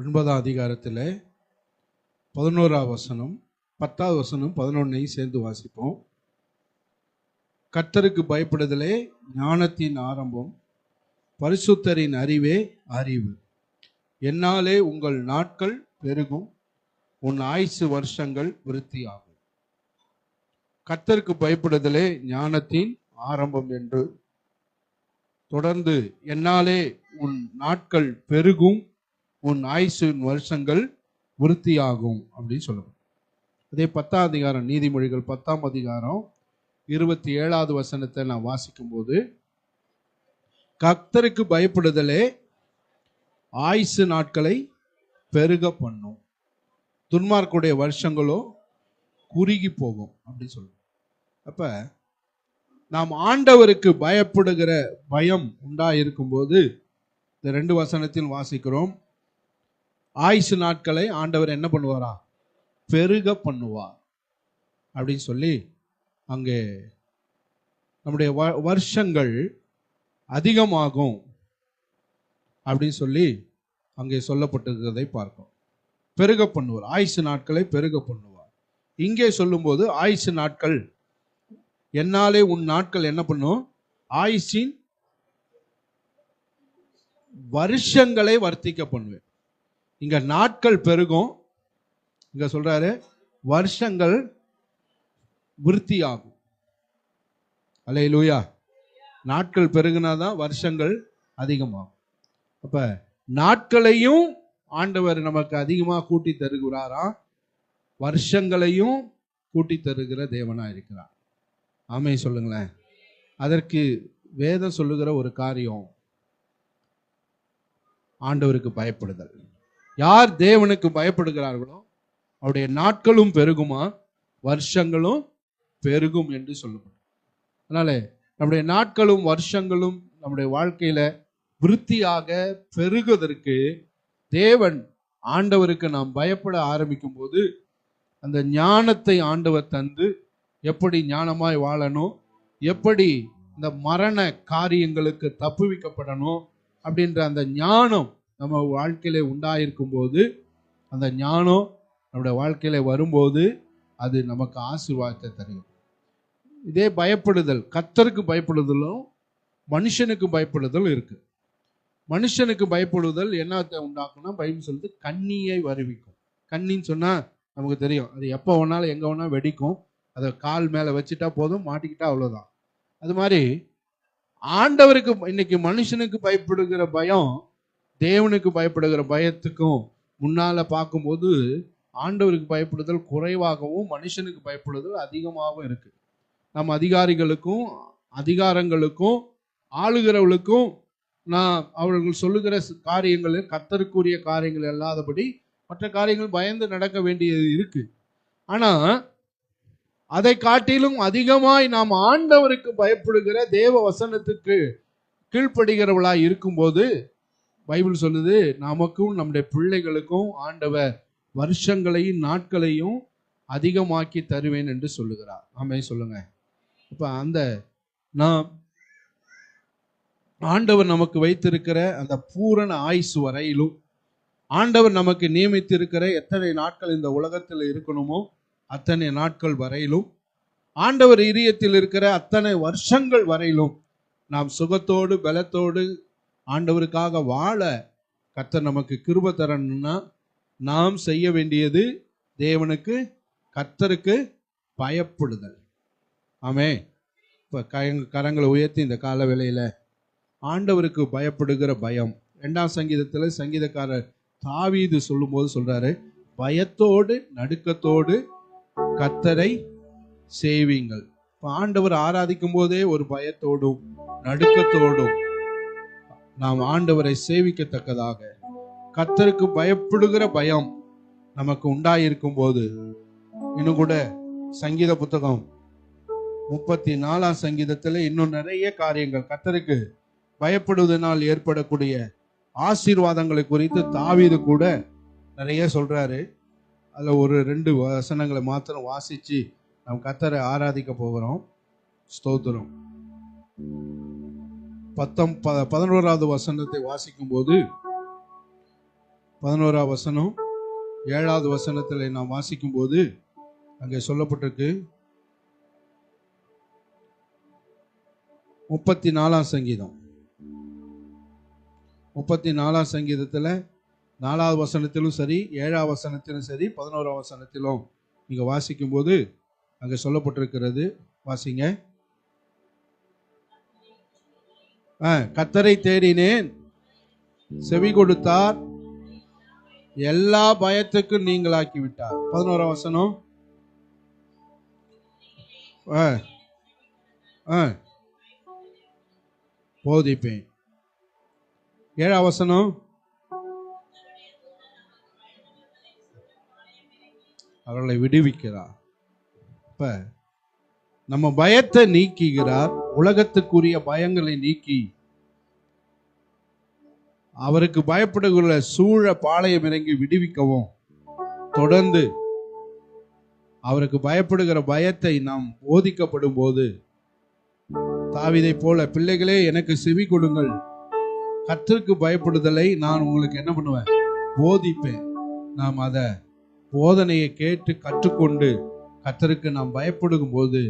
ஒன்பதாம் அதிகாரத்தில் பதினோராவது வசனம் பத்தாவது வசனம் பதினொன்னையும் சேர்ந்து வாசிப்போம். கர்த்தருக்கு பயப்படுதலே ஞானத்தின் ஆரம்பம் பரிசுத்தரின் அறிவே அறிவு. என்னாலே உங்கள் நாட்கள் பெருகும் உன் ஆயுசு வருஷங்கள் விருத்தியாகும். கர்த்தருக்கு பயப்படுதலே ஞானத்தின் ஆரம்பம் என்று. தொடர்ந்து என்னாலே உன் நாட்கள் பெருகும் உன் ஆயுசின் வருஷங்கள் விருத்தியாகும் அப்படின்னு சொல்லுவோம். அதே பத்தாம் அதிகாரம் நீதிமொழிகள் பத்தாம் அதிகாரம் இருபத்தி ஏழாவது வசனத்தை நான் வாசிக்கும்போது கர்த்தருக்கு பயப்படுதலே ஆயுசு நாட்களை பெருக பண்ணும். துன்மார்க்குடைய வருஷங்களோ குறுகி போகும் அப்படின்னு சொல்லுவோம். அப்ப நாம் ஆண்டவருக்கு பயப்படுகிற பயம் உண்டா இருக்கும்போது இந்த ரெண்டு வசனத்தில் வாசிக்கிறோம். ஆயுசு நாட்களை ஆண்டவர் என்ன பண்ணுவாரா? பெருக பண்ணுவார். அப்படின்னு சொல்லி அங்கே நம்முடைய வ- வருஷங்கள் அதிகமாகும் அப்படின்னு சொல்லி அங்கே சொல்லப்பட்டிருக்கிறதை பார்க்கும் பெருக பண்ணுவார். ஆயுசு நாட்களை பெருக பண்ணுவார். இங்கே சொல்லும்போது ஆயுசு நாட்கள் என்னாலே உன் நாட்கள் என்ன பண்ணும்? ஆயுசின் வருஷங்களை வர்த்திக்க பண்ணுவேன். இங்க நாட்கள் பெருகும். இங்க சொல்றாரு வருஷங்கள் விருத்தியாகும். அலே லூயா நாட்கள் பெருகுனாதான் வருஷங்கள் அதிகமாகும். அப்ப நாட்களையும் ஆண்டவர் நமக்கு அதிகமாக கூட்டி தருகிறாரா வருஷங்களையும் கூட்டி தருகிற தேவனா இருக்கிறார். ஆமை சொல்லுங்களேன். அதற்கு வேதம் சொல்லுகிற ஒரு காரியம் ஆண்டவருக்கு பயப்படுதல். யார் தேவனுக்கு பயப்படுகிறார்களோ அவருடைய நாட்களும் பெருகுமா? வருஷங்களும் பெருகும் என்று சொல்லப்படும். அதனால நம்முடைய நாட்களும் வருஷங்களும் நம்முடைய வாழ்க்கையில விருத்தியாக பெருகுவதற்கு தேவன் ஆண்டவருக்கு நாம் பயப்பட ஆரம்பிக்கும் போது அந்த ஞானத்தை ஆண்டவர் தந்து எப்படி ஞானமாய் வாழணும் எப்படி இந்த மரண காரியங்களுக்கு தப்புவிக்கப்படணும் அப்படின்ற அந்த ஞானம் நம்ம வாழ்க்கையில உண்டாயிருக்கும் போது அந்த ஞானம் நம்முடைய வாழ்க்கையில வரும்போது அது நமக்கு ஆசீர்வாதத்தை தரும் இதே பயப்படுதல் கத்தருக்கு பயப்படுதலும் மனுஷனுக்கு பயப்படுதலும் இருக்கு. மனுஷனுக்கு பயப்படுதல் என்னத்தை உண்டாக்கும்னா பைபிள் சொல்லுது கண்ணியை வருவிக்கும். கண்ணின்னு சொன்னா நமக்கு தெரியும். அது எப்போ வேணாலும் எங்க வேணாலும் வெடிக்கும். அதை கால் மேல வச்சுட்டா போதும் மாட்டிக்கிட்டா அவ்வளவுதான். அது மாதிரி ஆண்டவருக்கு இன்னைக்கு மனுஷனுக்கு பயப்படுகிற பயம் தேவனுக்கு பயப்படுகிற பயத்துக்கும் முன்னால் பார்க்கும்போது ஆண்டவருக்கு பயப்படுதல் குறைவாகவும் மனுஷனுக்கு பயப்படுதல் அதிகமாகவும் இருக்குது நம்ம அதிகாரிகளுக்கும் அதிகாரங்களுக்கும் ஆளுகிறவர்களுக்கும் நான் அவர்கள் சொல்லுகிற காரியங்கள் காரியங்களில் கத்தருக்குரிய காரியங்கள் இல்லாதபடி மற்ற காரியங்கள் பயந்து நடக்க வேண்டியது இருக்கு. ஆனால் அதை காட்டிலும் அதிகமாய் நாம் ஆண்டவருக்கு பயப்படுகிற தேவ வசனத்துக்கு கீழ்ப்படுகிறவளாய் இருக்கும்போது பைபிள் சொல்லுது நமக்கும் நம்முடைய பிள்ளைகளுக்கும் ஆண்டவர் வருஷங்களையும் நாட்களையும் அதிகமாக்கி தருவேன் என்று சொல்லுகிறார். ஆமே சொல்லுங்க. இப்போ அந்த நாம் ஆண்டவர் நமக்கு வைத்திருக்கிற அந்த பூரண ஆயுசு வரையிலும் ஆண்டவர் நமக்கு நியமித்திருக்கிற எத்தனை நாட்கள் இந்த உலகத்தில் இருக்கணுமோ அத்தனை நாட்கள் வரையிலும் ஆண்டவர் இதயத்தில் இருக்கிற அத்தனை வருஷங்கள் வரையிலும் நாம் சுகத்தோடு பலத்தோடு ஆண்டவருக்காக வாழ கத்த நமக்கு கிருப தரணும்னா நாம் செய்ய வேண்டியது தேவனுக்கு கத்தருக்கு பயப்படுதல். ஆமே இப்போ கரங்களை உயர்த்தி இந்த கால வேலையில் ஆண்டவருக்கு பயப்படுகிற பயம். ரெண்டாம் சங்கீதத்தில் சங்கீதக்காரர் தாவீது சொல்லும்போது சொல்கிறாரு பயத்தோடு நடுக்கத்தோடு கத்தரை சேவிங்கள் இப்போ ஆண்டவர் ஆராதிக்கும் போதே ஒரு பயத்தோடும் நடுக்கத்தோடும் நாம் ஆண்டவரை சேவிக்கத்தக்கதாக கத்தருக்கு பயப்படுகிற பயம் நமக்கு உண்டாயிருக்கும் போது இன்னும் கூட சங்கீத புத்தகம் முப்பத்தி நாலாம் சங்கீதத்தில் இன்னும் நிறைய காரியங்கள் கத்தருக்கு பயப்படுவதனால் ஏற்படக்கூடிய ஆசீர்வாதங்களை குறித்து தாவீது கூட நிறைய சொல்றாரு. அதில் ஒரு ரெண்டு வசனங்களை மாத்திரம் வாசிச்சு நம் கத்தரை ஆராதிக்க போகிறோம். ஸ்தோத்திரம். பத்தம் ப- பதினோராவது வசனத்தை வாசிக்கும் போது வசனம் ஏழாவது வசனத்தில் நாம் வாசிக்கும் போது அங்கே சொல்லப்பட்டிருக்கு முப்பத்தி நாலாம் சங்கீதம். முப்பத்தி நாலாம் சங்கீதத்தில் நாலாவது வசனத்திலும் சரி ஏழாவது வசனத்திலும் சரி பதினோராம் வசனத்திலும் நீங்கள் வாசிக்கும் போது அங்கே சொல்லப்பட்டிருக்கிறது. வாசிங்க. ஆ, தேடினேன். செவி கொடுத்தார். எல்லா பயத்துக்கும் நீங்களாக்கி விட்டார் பதினோரா வசனம். ஆ, ஆ. போதிப்பேன். ஏழா வசனம். அவர்களை விடுவிக்கிறார். இப்போ நம்ம பயத்தை நீக்குகிறார் உலகத்துக்குரிய பயங்களை நீக்கி. அவருக்கு பயப்படுகிற சூழ பாளையம் இறங்கி விடுவிக்கவும். தொடர்ந்து அவருக்கு பயப்படுகிற பயத்தை நாம் போதிக்கப்படும் போது தாவிதை போல பிள்ளைகளே எனக்கு செவி கொடுங்கள். கற்றுக்கு பயப்படுதலை நான் உங்களுக்கு என்ன பண்ணுவேன்? போதிப்பேன். நாம் அதை போதனையை கேட்டு கற்றுக்கொண்டு கத்தருக்கு நாம் பயப்படும் போது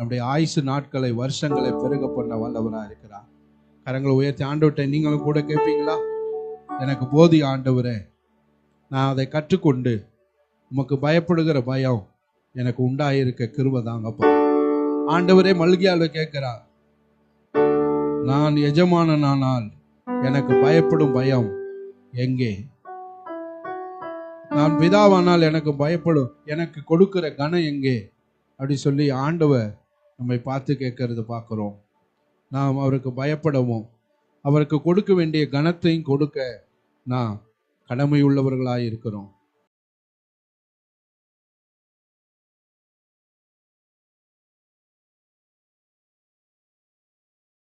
நம்முடைய ஆயுசு நாட்களை வருஷங்களை பெருக பண்ண வல்லவராக இருக்கிறார் கரங்களை உயர்த்தி ஆண்டவர்கிட்ட நீங்களும் கூட கேட்பீங்களா? எனக்கு போதி ஆண்டவரே நான் அதை கற்றுக்கொண்டு உமக்கு பயப்படுகிற பயம் எனக்கு உண்டாயிருக்க கிருவதாங்கப்பா ஆண்டவரே மல்கியால கேட்கிறார். நான் எஜமானனானால் எனக்கு பயப்படும் பயம் எங்கே? நான் பிதாவானால் எனக்கு பயப்படும் எனக்கு கொடுக்கிற கனம் எங்கே? அப்படி சொல்லி ஆண்டவர் நம்மை பார்த்து கேட்கறது பார்க்குறோம். நாம் அவருக்கு பயப்படவும். அவருக்கு கொடுக்க வேண்டிய கனத்தையும் கொடுக்க நான் கடமை உள்ளவர்களாக இருக்கிறோம்